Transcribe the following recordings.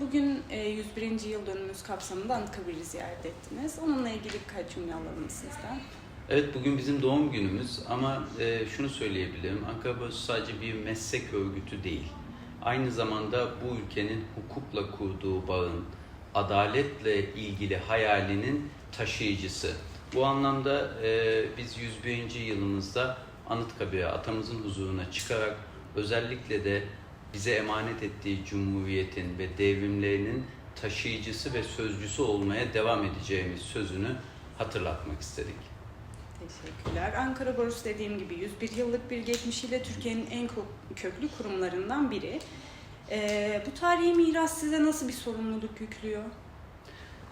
bugün e, 101. yıl dönümümüz kapsamında Anıtkabir'i ziyaret ettiniz. Onunla ilgili birkaç cümle alalım sizden. Evet bugün bizim doğum günümüz ama e, şunu söyleyebilirim. Ankara Barosu sadece bir meslek örgütü değil. Aynı zamanda bu ülkenin hukukla kurduğu bağın, adaletle ilgili hayalinin taşıyıcısı. Bu anlamda e, biz 101. yılımızda Anıtkabir'e, atamızın huzuruna çıkarak özellikle de bize emanet ettiği Cumhuriyet'in ve devrimlerinin taşıyıcısı ve sözcüsü olmaya devam edeceğimiz sözünü hatırlatmak istedik. Teşekkürler. Ankara Borusu dediğim gibi 101 yıllık bir geçmişiyle Türkiye'nin en kö- köklü kurumlarından biri. E, bu tarihi miras size nasıl bir sorumluluk yüklüyor?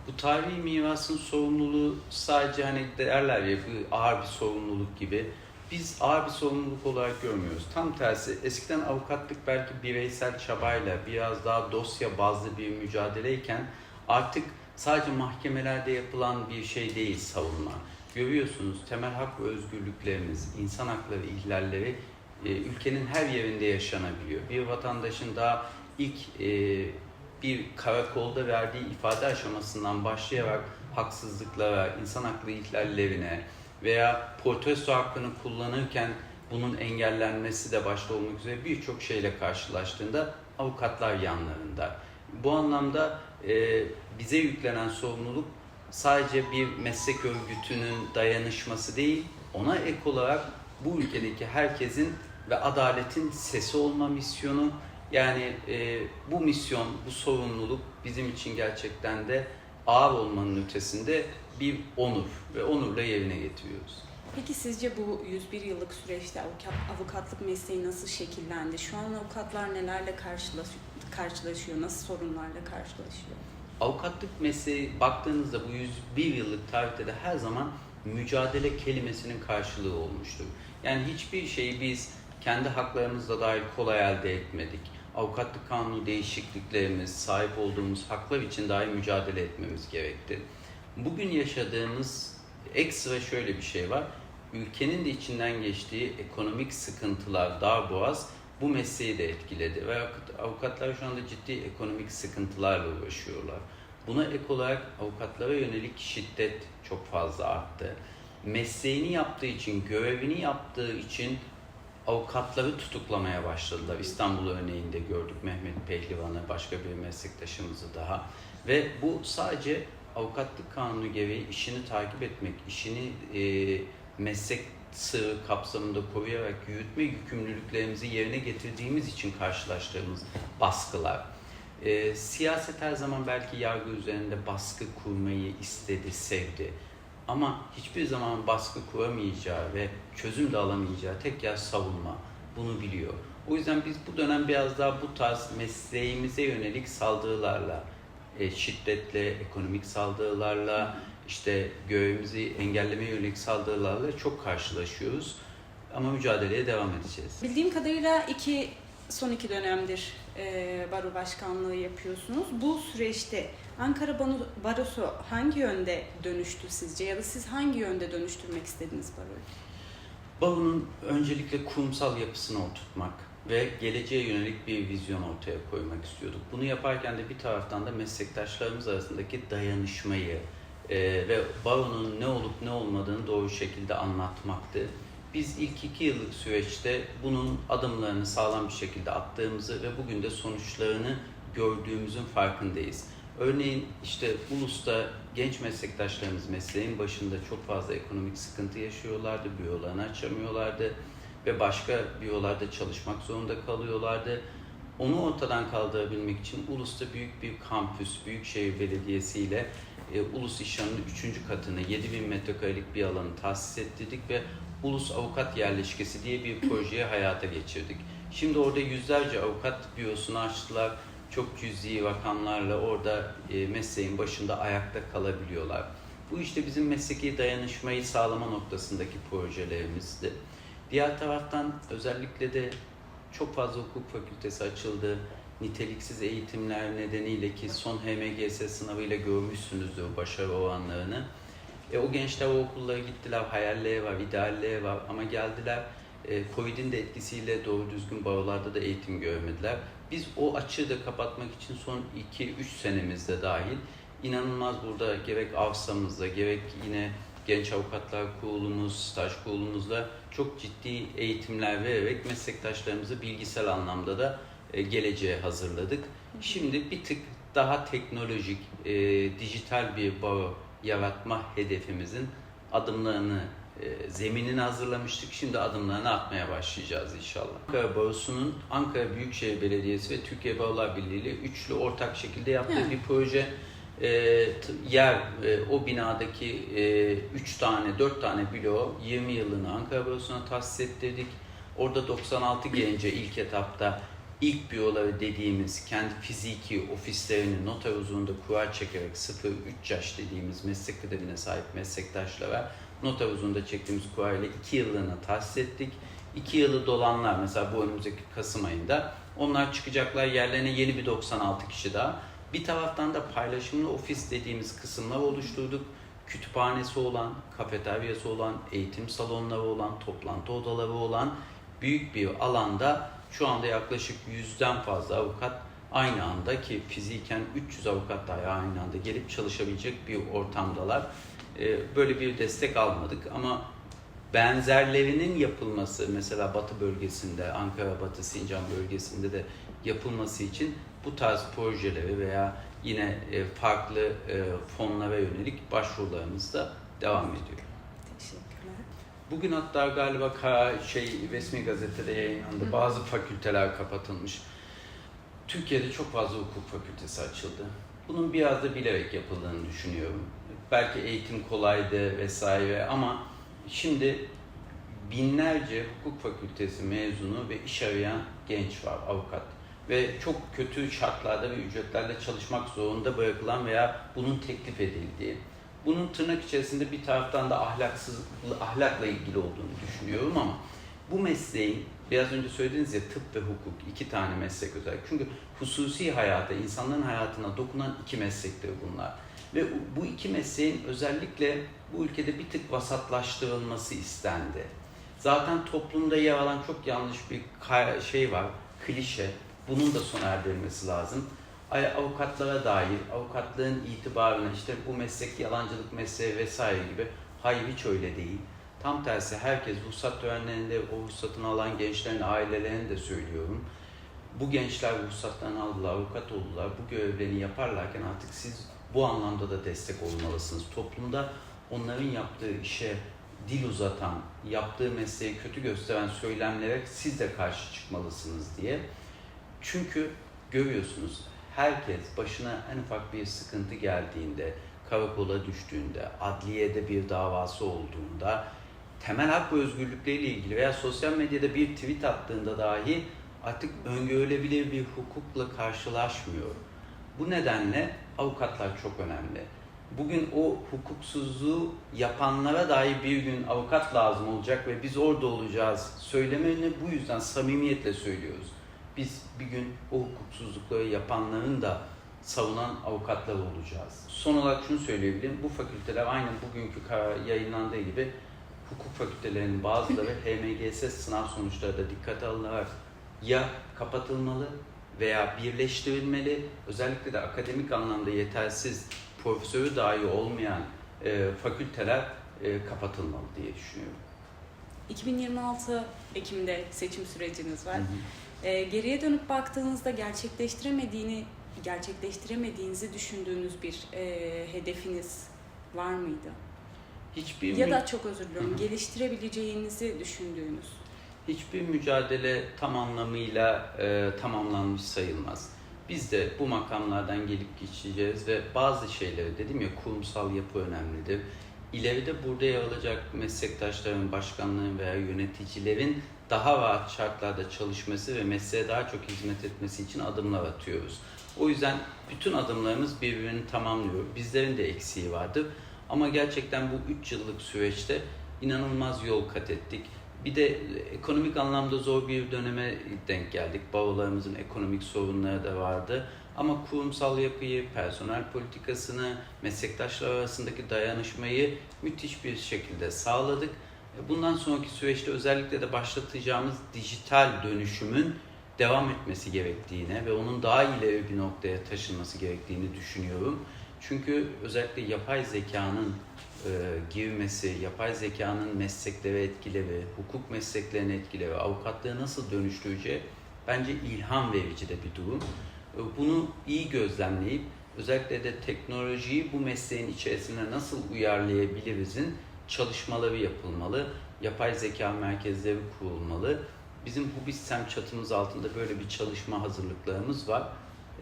Bu tarihi mirasın sorumluluğu sadece hani derler ya ağır bir sorumluluk gibi. Biz ağır bir sorumluluk olarak görmüyoruz. Tam tersi eskiden avukatlık belki bireysel çabayla biraz daha dosya bazlı bir mücadeleyken artık sadece mahkemelerde yapılan bir şey değil savunma. Görüyorsunuz temel hak ve özgürlüklerimiz, insan hakları ihlalleri e, ülkenin her yerinde yaşanabiliyor. Bir vatandaşın daha ilk e, bir karakolda verdiği ifade aşamasından başlayarak haksızlıklara, insan hakları ihlallerine veya protesto hakkını kullanırken bunun engellenmesi de başta olmak üzere birçok şeyle karşılaştığında avukatlar yanlarında. Bu anlamda e, bize yüklenen sorumluluk sadece bir meslek örgütünün dayanışması değil, ona ek olarak bu ülkedeki herkesin ve adaletin sesi olma misyonu. Yani e, bu misyon, bu sorumluluk bizim için gerçekten de ağır olmanın ötesinde bir onur ve onurla yerine getiriyoruz. Peki sizce bu 101 yıllık süreçte avukat, avukatlık mesleği nasıl şekillendi? Şu an avukatlar nelerle karşılaş, karşılaşıyor, nasıl sorunlarla karşılaşıyor? Avukatlık mesleği baktığınızda bu 101 yıllık tarihte de her zaman mücadele kelimesinin karşılığı olmuştur. Yani hiçbir şeyi biz kendi haklarımızla dair kolay elde etmedik. Avukatlık kanunu değişikliklerimiz, sahip olduğumuz haklar için dahi mücadele etmemiz gerekti. Bugün yaşadığımız ekstra şöyle bir şey var. Ülkenin de içinden geçtiği ekonomik sıkıntılar, darboğaz bu mesleği de etkiledi. Ve avukatlar şu anda ciddi ekonomik sıkıntılarla uğraşıyorlar. Buna ek olarak avukatlara yönelik şiddet çok fazla arttı. Mesleğini yaptığı için, görevini yaptığı için avukatları tutuklamaya başladılar. İstanbul örneğinde gördük Mehmet Pehlivan'ı, başka bir meslektaşımızı daha. Ve bu sadece avukatlık kanunu gereği işini takip etmek, işini e, meslek sığ kapsamında koruyarak yürütme yükümlülüklerimizi yerine getirdiğimiz için karşılaştığımız baskılar. E, siyaset her zaman belki yargı üzerinde baskı kurmayı istedi, sevdi. Ama hiçbir zaman baskı kuramayacağı ve çözüm de alamayacağı tek yer savunma. Bunu biliyor. O yüzden biz bu dönem biraz daha bu tarz mesleğimize yönelik saldırılarla, e, şiddetle, ekonomik saldırılarla, işte görevimizi engellemeye yönelik saldırılarla çok karşılaşıyoruz. Ama mücadeleye devam edeceğiz. Bildiğim kadarıyla iki son iki dönemdir e, baro başkanlığı yapıyorsunuz. Bu süreçte Ankara Barosu hangi yönde dönüştü sizce ya da siz hangi yönde dönüştürmek istediniz baroyu? Baro'nun öncelikle kurumsal yapısını oturtmak ve geleceğe yönelik bir vizyon ortaya koymak istiyorduk. Bunu yaparken de bir taraftan da meslektaşlarımız arasındaki dayanışmayı e, ve Baro'nun ne olup ne olmadığını doğru şekilde anlatmaktı. Biz ilk iki yıllık süreçte bunun adımlarını sağlam bir şekilde attığımızı ve bugün de sonuçlarını gördüğümüzün farkındayız. Örneğin işte Ulus'ta genç meslektaşlarımız mesleğin başında çok fazla ekonomik sıkıntı yaşıyorlardı, bürolarını açamıyorlardı ve başka bürolarda çalışmak zorunda kalıyorlardı. Onu ortadan kaldırabilmek için Ulus'ta büyük bir kampüs, Büyükşehir Belediyesi ile e, Ulus İşhan'ın 3. katını 7000 metrekarelik bir alanı tahsis ettirdik ve Ulus Avukat Yerleşkesi diye bir projeyi hayata geçirdik. Şimdi orada yüzlerce avukat bürosunu açtılar. Çok cüzi rakamlarla orada e, mesleğin başında ayakta kalabiliyorlar. Bu işte bizim mesleki dayanışmayı sağlama noktasındaki projelerimizdi. Diğer taraftan özellikle de çok fazla hukuk fakültesi açıldı. Niteliksiz eğitimler nedeniyle ki son HMGS sınavıyla görmüşsünüzdür başarı oranlarını. E, o gençler o okullara gittiler, hayalleri var, idealleri var ama geldiler E, Covid'in de etkisiyle doğru düzgün barolarda da eğitim görmediler. Biz o açığı da kapatmak için son 2-3 senemizde dahil inanılmaz burada gerek Avsam'ızda gerek yine Genç Avukatlar Kurulumuz, staj kurulumuzla çok ciddi eğitimler vererek meslektaşlarımızı bilgisel anlamda da e, geleceğe hazırladık. Şimdi bir tık daha teknolojik, e, dijital bir baro yaratma hedefimizin adımlarını, e, zeminini hazırlamıştık. Şimdi adımlarını atmaya başlayacağız inşallah. Ankara Barosu'nun Ankara Büyükşehir Belediyesi ve Türkiye Barolar Birliği ile üçlü ortak şekilde yaptığı Hı. bir proje e, yer e, o binadaki 3 tane 4 tane bloğu 20 yılını Ankara Barosu'na tahsis ettirdik. Orada 96 gence ilk etapta ilk büroları dediğimiz kendi fiziki ofislerini noter huzurunda kura çekerek 0-3 yaş dediğimiz meslek kıdemine sahip meslektaşlara noter huzurunda çektiğimiz kura ile 2 yıllığına tahsis ettik. 2 yılı dolanlar mesela bu önümüzdeki Kasım ayında onlar çıkacaklar yerlerine yeni bir 96 kişi daha. Bir taraftan da paylaşımlı ofis dediğimiz kısımlar oluşturduk. Kütüphanesi olan, kafeteryası olan, eğitim salonları olan, toplantı odaları olan büyük bir alanda şu anda yaklaşık yüzden fazla avukat aynı anda ki fiziken 300 avukat dahi aynı anda gelip çalışabilecek bir ortamdalar. Ee, Böyle bir destek almadık ama benzerlerinin yapılması mesela Batı bölgesinde, Ankara Batı Sincan bölgesinde de yapılması için bu tarz projeleri veya yine e, farklı e, fonlara yönelik başvurularımız da devam ediyor. Teşekkürler. Bugün hatta galiba şey resmi gazetede yayınlandı. Hı. Bazı fakülteler kapatılmış. Türkiye'de çok fazla hukuk fakültesi açıldı. Bunun biraz da bilerek yapıldığını düşünüyorum. Belki eğitim kolaydı vesaire ama şimdi binlerce hukuk fakültesi mezunu ve iş arayan genç var, avukat. Ve çok kötü şartlarda ve ücretlerle çalışmak zorunda bırakılan veya bunun teklif edildiği. Bunun tırnak içerisinde bir taraftan da ahlaksız, ahlakla ilgili olduğunu düşünüyorum ama bu mesleğin biraz önce söylediğiniz ya tıp ve hukuk iki tane meslek özellikle. Çünkü hususi hayata, insanların hayatına dokunan iki meslektir bunlar. Ve bu iki mesleğin özellikle bu ülkede bir tık vasatlaştırılması istendi. Zaten toplumda yer alan çok yanlış bir şey var, klişe. Bunun da sona erdirilmesi lazım. Avukatlara dair, avukatlığın itibarına işte bu meslek yalancılık mesleği vesaire gibi. Hayır hiç öyle değil. Tam tersi herkes ruhsat törenlerinde o ruhsatını alan gençlerin ailelerine de söylüyorum. Bu gençler ruhsatlarını aldılar, avukat oldular. Bu görevlerini yaparlarken artık siz bu anlamda da destek olmalısınız. Toplumda onların yaptığı işe dil uzatan, yaptığı mesleği kötü gösteren söylemlere siz de karşı çıkmalısınız diye. Çünkü görüyorsunuz herkes başına en ufak bir sıkıntı geldiğinde, karakola düştüğünde, adliyede bir davası olduğunda, temel hak ve özgürlükleriyle ilgili veya sosyal medyada bir tweet attığında dahi artık öngörülebilir bir hukukla karşılaşmıyor. Bu nedenle avukatlar çok önemli. Bugün o hukuksuzluğu yapanlara dahi bir gün avukat lazım olacak ve biz orada olacağız söylemelerini bu yüzden samimiyetle söylüyoruz. Biz bir gün o hukuksuzlukları yapanların da savunan avukatlar olacağız. Son olarak şunu söyleyebilirim. Bu fakülteler aynı bugünkü karar yayınlandığı gibi hukuk fakültelerinin bazıları HMGS sınav sonuçları da dikkate alınarak ya kapatılmalı veya birleştirilmeli. Özellikle de akademik anlamda yetersiz, profesörü dahi olmayan e, fakülteler e, kapatılmalı diye düşünüyorum. 2026 Ekim'de seçim süreciniz var. Hı hı. Ee, geriye dönüp baktığınızda gerçekleştiremediğini, gerçekleştiremediğinizi düşündüğünüz bir e, hedefiniz var mıydı? Hiçbir Ya da çok özür diliyorum, geliştirebileceğinizi düşündüğünüz. hiçbir mücadele tam anlamıyla e, tamamlanmış sayılmaz. Biz de bu makamlardan gelip geçeceğiz ve bazı şeyleri dedim ya kurumsal yapı önemlidir. İleride burada yer alacak meslektaşların, başkanların veya yöneticilerin daha rahat şartlarda çalışması ve mesleğe daha çok hizmet etmesi için adımlar atıyoruz. O yüzden bütün adımlarımız birbirini tamamlıyor. Bizlerin de eksiği vardır. Ama gerçekten bu 3 yıllık süreçte inanılmaz yol kat ettik. Bir de ekonomik anlamda zor bir döneme denk geldik. Barolarımızın ekonomik sorunları da vardı. Ama kurumsal yapıyı, personel politikasını, meslektaşlar arasındaki dayanışmayı müthiş bir şekilde sağladık. Bundan sonraki süreçte özellikle de başlatacağımız dijital dönüşümün devam etmesi gerektiğine ve onun daha ileri bir noktaya taşınması gerektiğini düşünüyorum. Çünkü özellikle yapay zekanın e, girmesi, yapay zekanın mesleklere etkileri, hukuk mesleklerine etkileri, avukatlığı nasıl dönüştüreceği bence ilham verici de bir durum. E, Bunu iyi gözlemleyip özellikle de teknolojiyi bu mesleğin içerisine nasıl uyarlayabilirizin çalışmaları yapılmalı. Yapay zeka merkezleri kurulmalı. Bizim Hubissem çatımız altında böyle bir çalışma hazırlıklarımız var.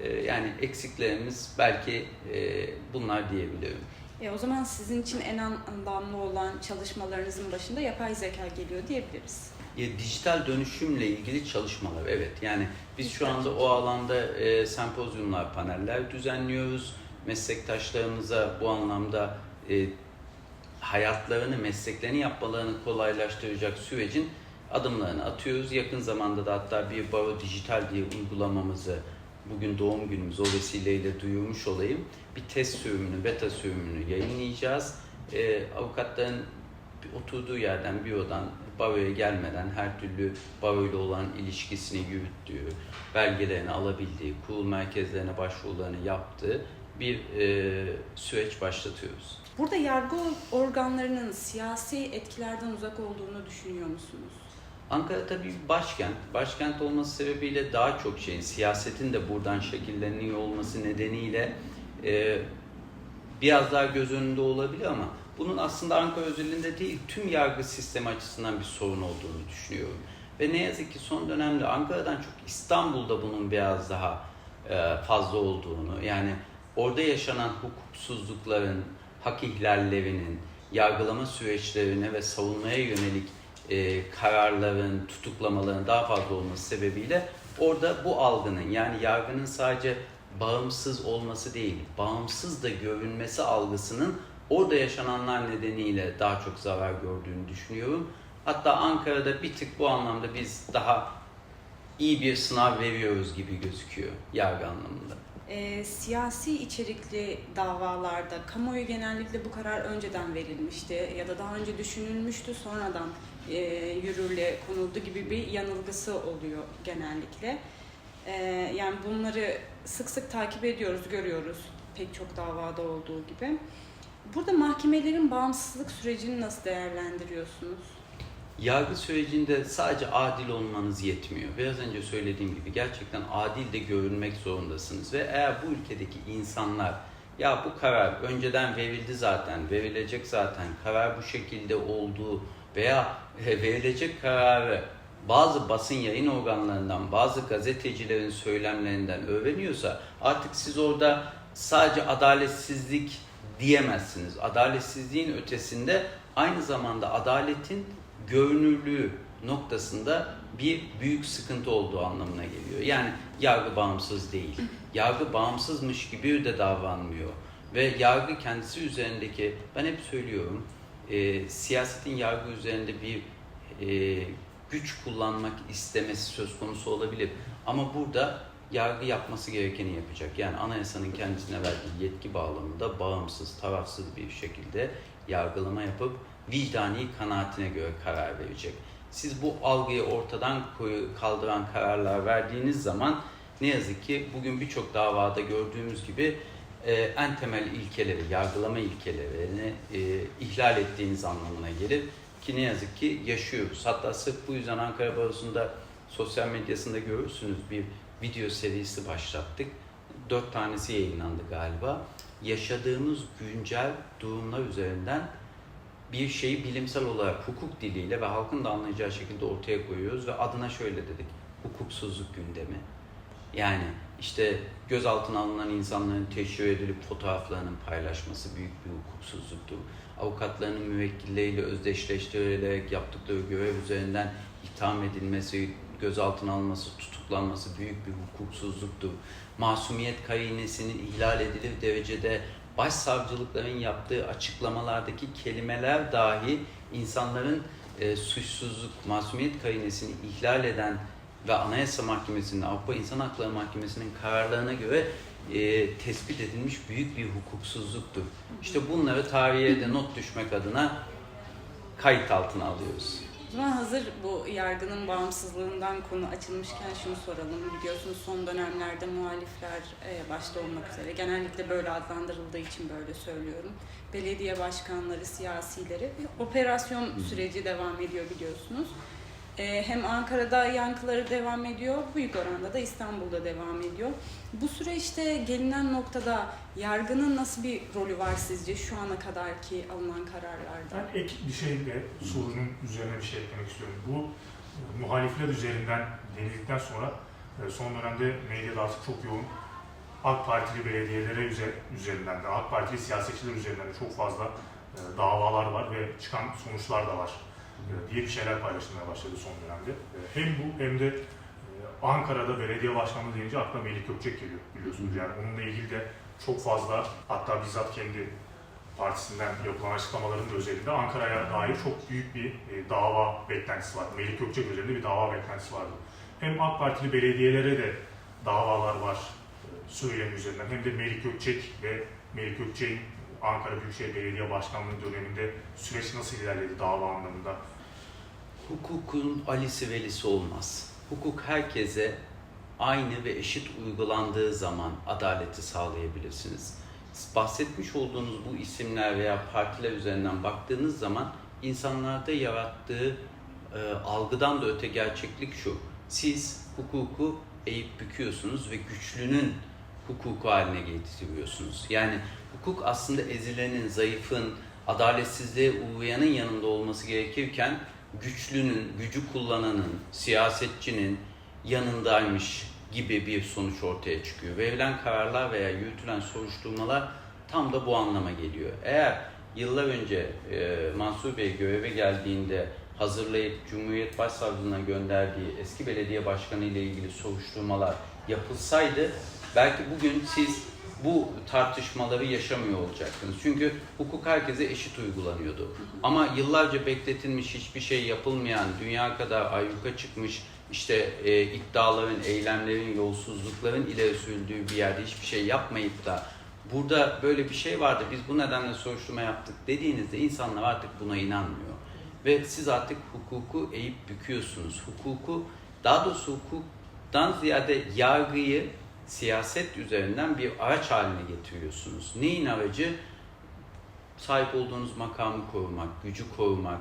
E, Yani eksiklerimiz belki e, bunlar diyebilirim. E, o zaman sizin için en anlamlı olan çalışmalarınızın başında yapay zeka geliyor diyebiliriz. Ya, dijital dönüşümle ilgili çalışmalar evet yani biz şu anda o alanda e, sempozyumlar, paneller düzenliyoruz. Meslektaşlarımıza bu anlamda e, hayatlarını, mesleklerini yapmalarını kolaylaştıracak sürecin adımlarını atıyoruz. Yakın zamanda da hatta bir Baro Dijital diye uygulamamızı bugün doğum günümüz o vesileyle duyurmuş olayım. Bir test sürümünü, beta sürümünü yayınlayacağız. E, avukatların oturduğu yerden, bürodan, baroya gelmeden her türlü baroyla olan ilişkisini yürüttüğü, belgelerini alabildiği, kurul merkezlerine başvurularını yaptığı bir e, süreç başlatıyoruz. Burada yargı organlarının siyasi etkilerden uzak olduğunu düşünüyor musunuz? Ankara tabii başkent. Başkent olması sebebiyle daha çok şeyin, siyasetin de buradan şekilleniyor olması nedeniyle e, biraz daha göz önünde olabilir ama bunun aslında Ankara özelinde değil, tüm yargı sistemi açısından bir sorun olduğunu düşünüyorum. Ve ne yazık ki son dönemde Ankara'dan çok İstanbul'da bunun biraz daha e, fazla olduğunu, yani orada yaşanan hukuksuzlukların, hak ihlallerinin, yargılama süreçlerine ve savunmaya yönelik e, kararların, tutuklamaların daha fazla olması sebebiyle orada bu algının yani yargının sadece bağımsız olması değil, bağımsız da görünmesi algısının orada yaşananlar nedeniyle daha çok zarar gördüğünü düşünüyorum. Hatta Ankara'da bir tık bu anlamda biz daha iyi bir sınav veriyoruz gibi gözüküyor yargı anlamında. E, siyasi içerikli davalarda kamuoyu genellikle bu karar önceden verilmişti ya da daha önce düşünülmüştü sonradan e, yürürlüğe konuldu gibi bir yanılgısı oluyor genellikle. E, yani bunları sık sık takip ediyoruz, görüyoruz pek çok davada olduğu gibi. Burada mahkemelerin bağımsızlık sürecini nasıl değerlendiriyorsunuz? Yargı sürecinde sadece adil olmanız yetmiyor. Biraz önce söylediğim gibi gerçekten adil de görünmek zorundasınız. Ve eğer bu ülkedeki insanlar ya bu karar önceden verildi zaten, verilecek zaten, karar bu şekilde olduğu veya verilecek kararı bazı basın yayın organlarından, bazı gazetecilerin söylemlerinden öğreniyorsa artık siz orada sadece adaletsizlik diyemezsiniz. Adaletsizliğin ötesinde aynı zamanda adaletin görünürlüğü noktasında bir büyük sıkıntı olduğu anlamına geliyor. Yani yargı bağımsız değil. Yargı bağımsızmış gibi de davranmıyor. Ve yargı kendisi üzerindeki, ben hep söylüyorum, e, siyasetin yargı üzerinde bir e, güç kullanmak istemesi söz konusu olabilir. Ama burada yargı yapması gerekeni yapacak. Yani anayasanın kendisine verdiği yetki bağlamında bağımsız, tarafsız bir şekilde yargılama yapıp vicdani kanaatine göre karar verecek. Siz bu algıyı ortadan kaldıran kararlar verdiğiniz zaman ne yazık ki bugün birçok davada gördüğümüz gibi e, en temel ilkeleri, yargılama ilkelerini e, ihlal ettiğiniz anlamına gelir. Ki ne yazık ki yaşıyoruz. Hatta sırf bu yüzden Ankara Barosu'nda sosyal medyasında görürsünüz bir video serisi başlattık. Dört tanesi yayınlandı galiba. Yaşadığımız güncel durumlar üzerinden bir şeyi bilimsel olarak hukuk diliyle ve halkın da anlayacağı şekilde ortaya koyuyoruz ve adına şöyle dedik. Hukuksuzluk gündemi. Yani işte gözaltına alınan insanların teşhir edilip fotoğraflarının paylaşması büyük bir hukuksuzluktur. Avukatlarının müvekkilleriyle özdeşleştirilerek yaptıkları görev üzerinden itham edilmesi, gözaltına alınması, tutuklanması büyük bir hukuksuzluktur. Masumiyet kainesinin ihlal edilir derecede başsavcılıkların yaptığı açıklamalardaki kelimeler dahi insanların e, suçsuzluk, masumiyet kainesini ihlal eden ve Anayasa Mahkemesi'nin, Avrupa İnsan Hakları Mahkemesi'nin kararlarına göre e, tespit edilmiş büyük bir hukuksuzluktur. İşte bunları tarihe de not düşmek adına kayıt altına alıyoruz. O zaman hazır bu yargının bağımsızlığından konu açılmışken şunu soralım. Biliyorsunuz son dönemlerde muhalifler e, başta olmak üzere genellikle böyle adlandırıldığı için böyle söylüyorum. Belediye başkanları, siyasileri bir operasyon süreci devam ediyor biliyorsunuz. E, Hem Ankara'da yankıları devam ediyor, büyük oranda da İstanbul'da devam ediyor. Bu süreçte gelinen noktada yargının nasıl bir rolü var sizce şu ana kadarki alınan kararlarda? Ben ek bir şeyle sorunun üzerine bir şey eklemek istiyorum. Bu e, muhalifler üzerinden denildikten sonra e, son dönemde medyada artık çok yoğun AK Partili belediyelere üze- üzerinden de AK Partili siyasetçiler üzerinden de çok fazla e, davalar var ve çıkan sonuçlar da var diye bir şeyler paylaşılmaya başladı son dönemde. E, Hem bu hem de e, Ankara'da belediye başkanlığı deyince akla Melih Gökçek geliyor biliyorsunuz. Yani onunla ilgili de çok fazla hatta bizzat kendi partisinden yapılan açıklamaların da özelinde Ankara'ya dair çok büyük bir e, dava beklentisi var. Melik Gökçek üzerinde bir dava beklentisi vardı. Hem AK Partili belediyelere de davalar var e, söylemi üzerinden hem de Melik Gökçek ve Melik Gökçek'in Ankara Büyükşehir Belediye Başkanlığı döneminde süreç nasıl ilerledi dava anlamında? Hukukun alisi velisi olmaz. Hukuk herkese aynı ve eşit uygulandığı zaman adaleti sağlayabilirsiniz. Bahsetmiş olduğunuz bu isimler veya partiler üzerinden baktığınız zaman insanlarda yarattığı e, algıdan da öte gerçeklik şu. Siz hukuku eğip büküyorsunuz ve güçlünün hukuku haline getiriyorsunuz. Yani hukuk aslında ezilenin, zayıfın, adaletsizliğe uğrayanın yanında olması gerekirken güçlünün, gücü kullananın, siyasetçinin yanındaymış gibi bir sonuç ortaya çıkıyor. Verilen kararlar veya yürütülen soruşturmalar tam da bu anlama geliyor. Eğer yıllar önce e, Mansur Bey göreve geldiğinde hazırlayıp Cumhuriyet Başsavcılığına gönderdiği eski belediye başkanı ile ilgili soruşturmalar yapılsaydı belki bugün siz bu tartışmaları yaşamıyor olacaktınız. Çünkü hukuk herkese eşit uygulanıyordu. Ama yıllarca bekletilmiş hiçbir şey yapılmayan, dünya kadar ayyuka çıkmış işte e, iddiaların, eylemlerin, yolsuzlukların ileri sürüldüğü bir yerde hiçbir şey yapmayıp da burada böyle bir şey vardı biz bu nedenle soruşturma yaptık dediğinizde insanlar artık buna inanmıyor. Ve siz artık hukuku eğip büküyorsunuz. Hukuku, daha doğrusu hukuktan ziyade yargıyı siyaset üzerinden bir araç haline getiriyorsunuz. Neyin aracı? Sahip olduğunuz makamı korumak, gücü korumak,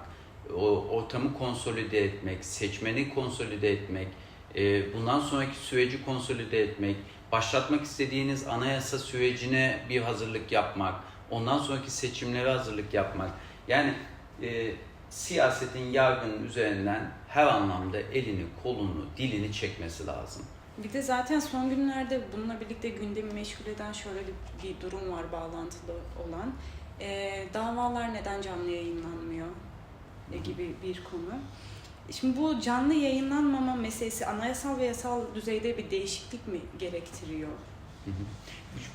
o ortamı konsolide etmek, seçmeni konsolide etmek, e, bundan sonraki süreci konsolide etmek, başlatmak istediğiniz anayasa sürecine bir hazırlık yapmak, ondan sonraki seçimlere hazırlık yapmak. Yani e, siyasetin yargının üzerinden her anlamda elini, kolunu, dilini çekmesi lazım. Bir de zaten son günlerde bununla birlikte gündemi meşgul eden şöyle bir durum var bağlantılı olan. Ee, davalar neden canlı yayınlanmıyor e, gibi bir konu. Şimdi bu canlı yayınlanmama meselesi anayasal ve yasal düzeyde bir değişiklik mi gerektiriyor? Hı hı.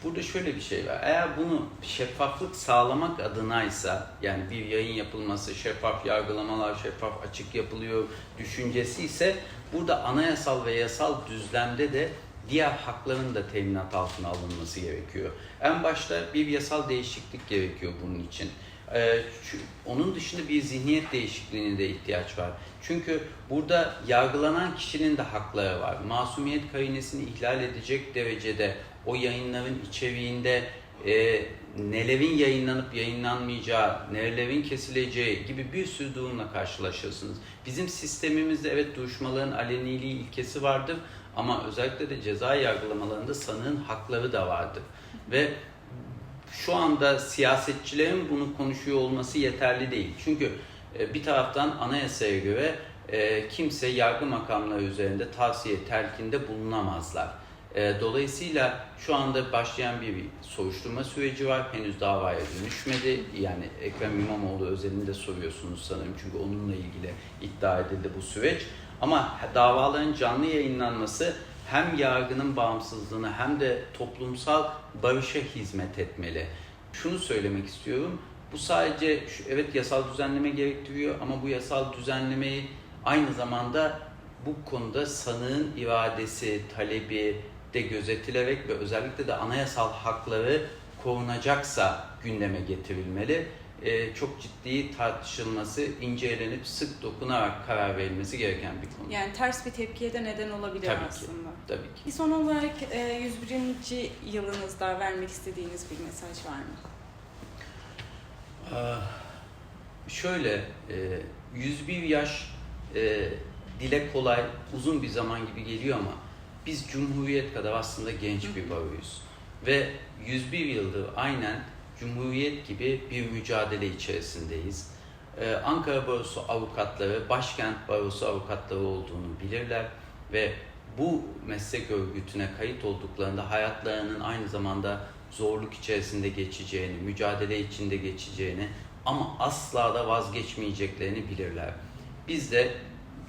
Burada şöyle bir şey var. Eğer bunu şeffaflık sağlamak adınaysa yani bir yayın yapılması, şeffaf yargılamalar, şeffaf açık yapılıyor düşüncesi ise burada anayasal ve yasal düzlemde de diğer hakların da teminat altına alınması gerekiyor. En başta bir yasal değişiklik gerekiyor bunun için. Ee, onun dışında bir zihniyet değişikliğine de ihtiyaç var. Çünkü burada yargılanan kişinin de hakları var. Masumiyet karinesini ihlal edecek derecede o yayınların içeriğinde e, nelerin yayınlanıp yayınlanmayacağı, nelerin kesileceği gibi bir sürü durumla karşılaşırsınız. Bizim sistemimizde evet duruşmaların aleniliği ilkesi vardır ama özellikle de ceza yargılamalarında sanığın hakları da vardır. Ve şu anda siyasetçilerin bunu konuşuyor olması yeterli değil. Çünkü e, bir taraftan anayasaya göre e, kimse yargı makamları üzerinde tavsiye telkinde bulunamazlar. E, Dolayısıyla şu anda başlayan bir, soruşturma süreci var. Henüz davaya dönüşmedi. Yani Ekrem İmamoğlu özelinde soruyorsunuz sanırım. Çünkü onunla ilgili iddia edildi bu süreç. Ama davaların canlı yayınlanması hem yargının bağımsızlığına hem de toplumsal barışa hizmet etmeli. Şunu söylemek istiyorum. Bu sadece şu, evet yasal düzenleme gerektiriyor ama bu yasal düzenlemeyi aynı zamanda bu konuda sanığın iradesi, talebi de gözetilerek ve özellikle de anayasal hakları korunacaksa gündeme getirilmeli. e, çok ciddi tartışılması, incelenip sık dokunarak karar verilmesi gereken bir konu. Yani ters bir tepkiye de neden olabilir Tabii ki. aslında. Tabii ki. Bir son olarak e, 101. yılınızda vermek istediğiniz bir mesaj var mı? Ee, Şöyle, e, 101 yaş e, dile kolay, uzun bir zaman gibi geliyor ama biz Cumhuriyet kadar aslında genç bir baroyuz. Ve 101 yıldır aynen Cumhuriyet gibi bir mücadele içerisindeyiz. Ee, Ankara Barosu avukatları, Başkent Barosu avukatları olduğunu bilirler ve bu meslek örgütüne kayıt olduklarında hayatlarının aynı zamanda zorluk içerisinde geçeceğini, mücadele içinde geçeceğini ama asla da vazgeçmeyeceklerini bilirler. Biz de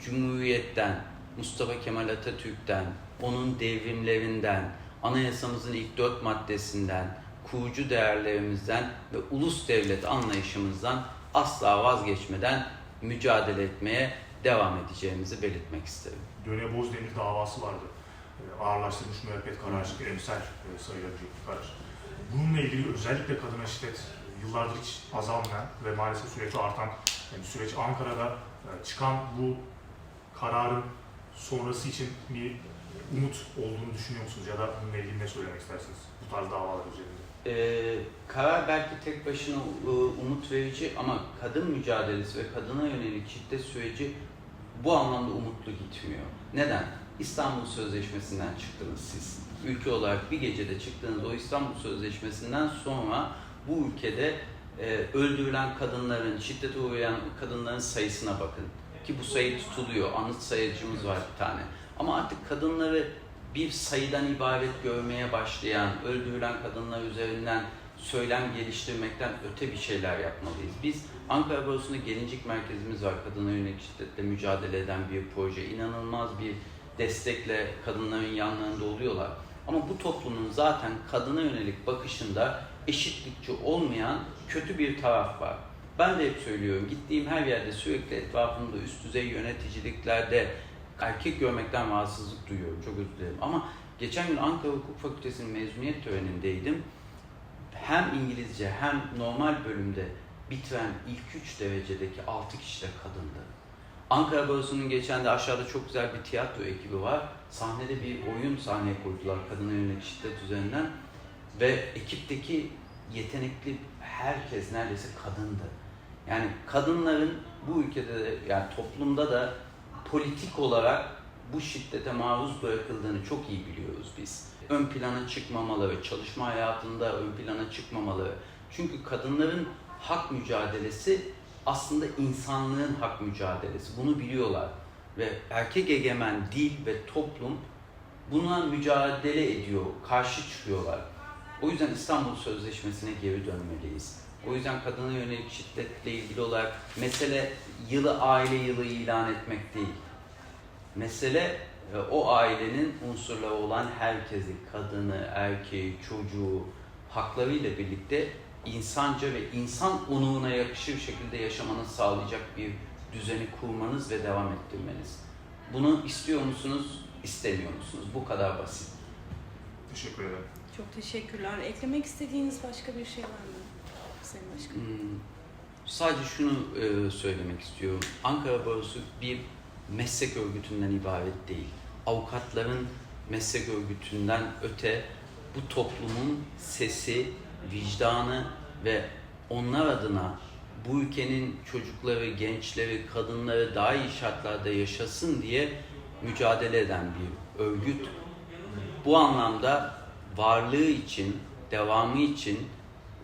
Cumhuriyet'ten, Mustafa Kemal Atatürk'ten, onun devrimlerinden, anayasamızın ilk dört maddesinden, kurucu değerlerimizden ve ulus devlet anlayışımızdan asla vazgeçmeden mücadele etmeye devam edeceğimizi belirtmek isterim. Döne Bozdemir davası vardı. E, Ağırlaştırılmış müebbet kararı, emsal e, sayılabilecek bir karar. Bununla ilgili özellikle kadına şiddet yıllardır hiç azalmayan ve maalesef sürekli artan yani süreç Ankara'da e, çıkan bu kararın sonrası için bir umut olduğunu düşünüyor musunuz? Ya da ilgili ne söylemek istersiniz bu tarz davalar üzerinde? Ee, karar belki tek başına e, umut verici ama kadın mücadelesi ve kadına yönelik şiddet süreci bu anlamda umutlu gitmiyor. Neden? İstanbul Sözleşmesi'nden çıktınız siz. Ülke olarak bir gecede çıktığınız o İstanbul Sözleşmesi'nden sonra bu ülkede e, öldürülen kadınların, şiddete uğrayan kadınların sayısına bakın. Ki bu sayı tutuluyor. Anıt sayıcımız var bir tane. Ama artık kadınları bir sayıdan ibaret görmeye başlayan, öldürülen kadınlar üzerinden söylem geliştirmekten öte bir şeyler yapmalıyız. Biz Ankara Barosu'nda gelincik merkezimiz var. Kadına yönelik şiddetle mücadele eden bir proje. İnanılmaz bir destekle kadınların yanlarında oluyorlar. Ama bu toplumun zaten kadına yönelik bakışında eşitlikçi olmayan kötü bir taraf var. Ben de hep söylüyorum, gittiğim her yerde sürekli etrafımda üst düzey yöneticiliklerde erkek görmekten rahatsızlık duyuyorum. Çok özür dilerim. Ama geçen gün Ankara Hukuk Fakültesi'nin mezuniyet törenindeydim. Hem İngilizce hem normal bölümde bitiren ilk üç derecedeki altı kişi de kadındı. Ankara Barosu'nun geçen de aşağıda çok güzel bir tiyatro ekibi var. Sahnede bir oyun sahneye koydular kadına yönelik şiddet üzerinden. Ve ekipteki yetenekli herkes neredeyse kadındı. Yani kadınların bu ülkede de yani toplumda da politik olarak bu şiddete maruz bırakıldığını çok iyi biliyoruz biz. Ön plana çıkmamaları, çalışma hayatında ön plana çıkmamaları. Çünkü kadınların hak mücadelesi aslında insanlığın hak mücadelesi. Bunu biliyorlar. Ve erkek egemen dil ve toplum buna mücadele ediyor, karşı çıkıyorlar. O yüzden İstanbul Sözleşmesi'ne geri dönmeliyiz. O yüzden kadına yönelik şiddetle ilgili olarak mesele yılı aile yılı ilan etmek değil. Mesele e, o ailenin unsurları olan herkesi, kadını, erkeği, çocuğu haklarıyla birlikte insanca ve insan onuğuna yakışır şekilde yaşamanı sağlayacak bir düzeni kurmanız ve devam ettirmeniz. Bunu istiyor musunuz, istemiyor musunuz? Bu kadar basit. Teşekkür ederim. Çok teşekkürler. Eklemek istediğiniz başka bir şey var mı? Sayın Başkanım. Hmm, Sadece şunu e, söylemek istiyorum. Ankara Barosu bir meslek örgütünden ibaret değil. Avukatların meslek örgütünden öte bu toplumun sesi, vicdanı ve onlar adına bu ülkenin çocukları, gençleri, kadınları daha iyi şartlarda yaşasın diye mücadele eden bir örgüt. Bu anlamda varlığı için, devamı için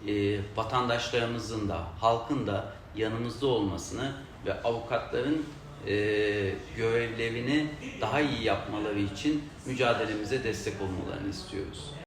e, vatandaşlarımızın da, halkın da yanımızda olmasını ve avukatların e, görevlerini daha iyi yapmaları için mücadelemize destek olmalarını istiyoruz.